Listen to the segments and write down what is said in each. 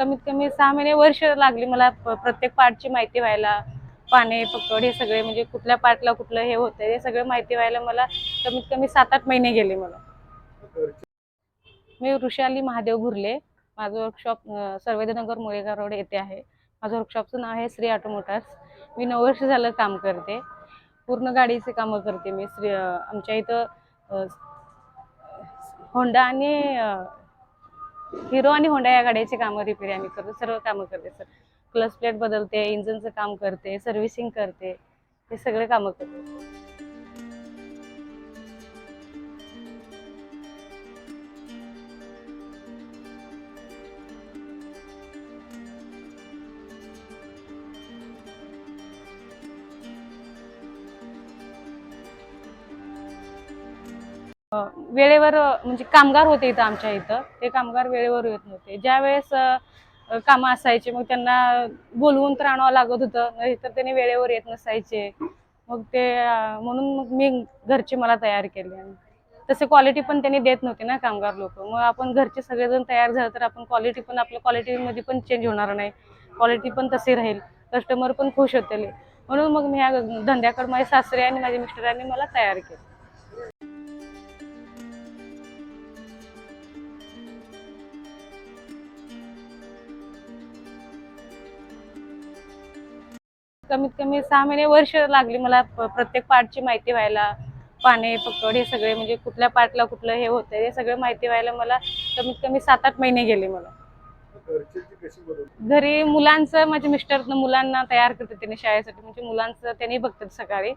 कमीत कमी सहा महिने वर्ष लागली मला प्रत्येक पार्टची माहिती व्हायला. पाने पकड हे सगळे म्हणजे कुठल्या पार्टला कुठलं हे होतं हे सगळं माहिती व्हायला मला कमीत कमी सात आठ महिने गेले मला. मी ऋषाली महादेव घुरले. माझं वर्कशॉप सर्वेदनगर मुळेगाव रोड येथे आहे. माझं वर्कशॉपचं नाव आहे श्री ऑटोमोटार्स. मी नऊ वर्ष झालं काम करते. पूर्ण गाडीचे कामं करते मी. श्री आमच्या इथं होंडा आणि हिरो आणि होंडा या गाड्याची कामं रिपेअर आम्ही करतो सर्व कामं करते सर. क्लच प्लेट बदलते इंजनचं काम करते सर्व्हिसिंग करते हे सगळे कामं करते. वेळेवर म्हणजे कामगार होते इथं आमच्या इथं. ते कामगार वेळेवर येत नव्हते. ज्या वेळेस कामं असायचे मग त्यांना बोलवून तर आणावं लागत होतं. नाही तर त्यांनी वेळेवर येत नसायचे. मग ते म्हणून मग मी घरचे मला तयार केले. तसे क्वालिटी पण त्यांनी देत नव्हते ना कामगार लोक. मग आपण घरचे सगळेजण तयार झालं तर आपण क्वालिटी पण आपल्या क्वालिटीमध्ये पण चेंज होणार नाही. क्वालिटी पण तशी राहील. कस्टमर पण खुश होतील. म्हणून मग मी ह्या धंद्याकडे माझे सासरे आणि माझ्या मिस्टरांनी मला तयार केलं. कमीत कमी सहा महिने वर्ष लागली मला प्रत्येक पार्टची माहिती व्हायला. पाने पकड हे सगळे म्हणजे कुठल्या पार्टला कुठलं हे होतं हे सगळं माहिती व्हायला मला कमीत कमी सात आठ महिने गेले मला. घरी मुलांचं माझे मिस्टर मुलांना तयार करतात त्यांनी शाळेसाठी म्हणजे मुलांचं त्यांनी बघतात सकाळी.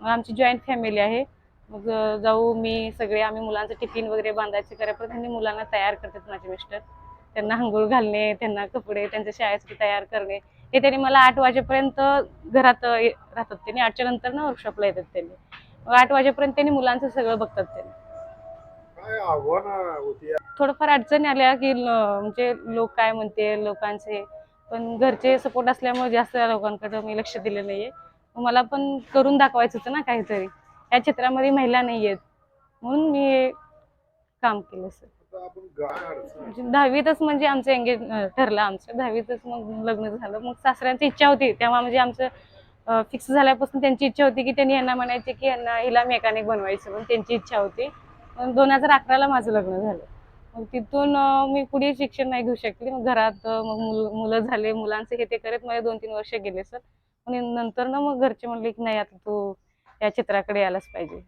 मग आमची जॉईंट फॅमिली आहे. मग जाऊ मी सगळे आम्ही मुलांचं टिफिन वगैरे बांधायचे करेपर्यंत त्यांनी मुलांना तयार करतात माझे मिस्टर. त्यांना अंघोळ घालणे त्यांना कपडे त्यांच्या शाळेसाठी तयार करणे. हे त्यांनी मला आठ वाजेपर्यंत घरात राहतात त्यांनी. आठच्या नंतर ना वर्कशॉपला येतात त्यांनी. मग आठ वाजेपर्यंत त्यांनी मुलांचं सगळं बघतात त्यांनी. थोडंफार अडचणी आल्या की म्हणजे लोक काय म्हणते लोकांचे पण घरचे सपोर्ट असल्यामुळे जास्त लोकांकडे मी लक्ष दिलं नाहीये. मला पण करून दाखवायचं होतं ना काहीतरी. या क्षेत्रामध्ये महिला नाही आहेत म्हणून मी काम केलं सर म्हणजे दहावीतच म्हणजे आमचं एंगेज ठरलं आमचं. दहावीतच मग लग्न झालं. मग सासऱ्यांची इच्छा होती. तेव्हा म्हणजे आमचं फिक्स झाल्यापासून त्यांची इच्छा होती की त्यांनी यांना म्हणायचे की यांना हिला मेकॅनिक बनवायचं. पण त्यांची इच्छा होती. दोन हजार अकराला माझं लग्न झालं. मग तिथून मी पुढे शिक्षण नाही घेऊ शकले. मग घरात मग मुल- मुलं झाले. मुलांचे हे ते करत माझे दोन तीन वर्ष गेले सर आणि नंतर ना मग घरचे म्हणले की नाही आता तू या चित्राकडे यायलाच पाहिजे.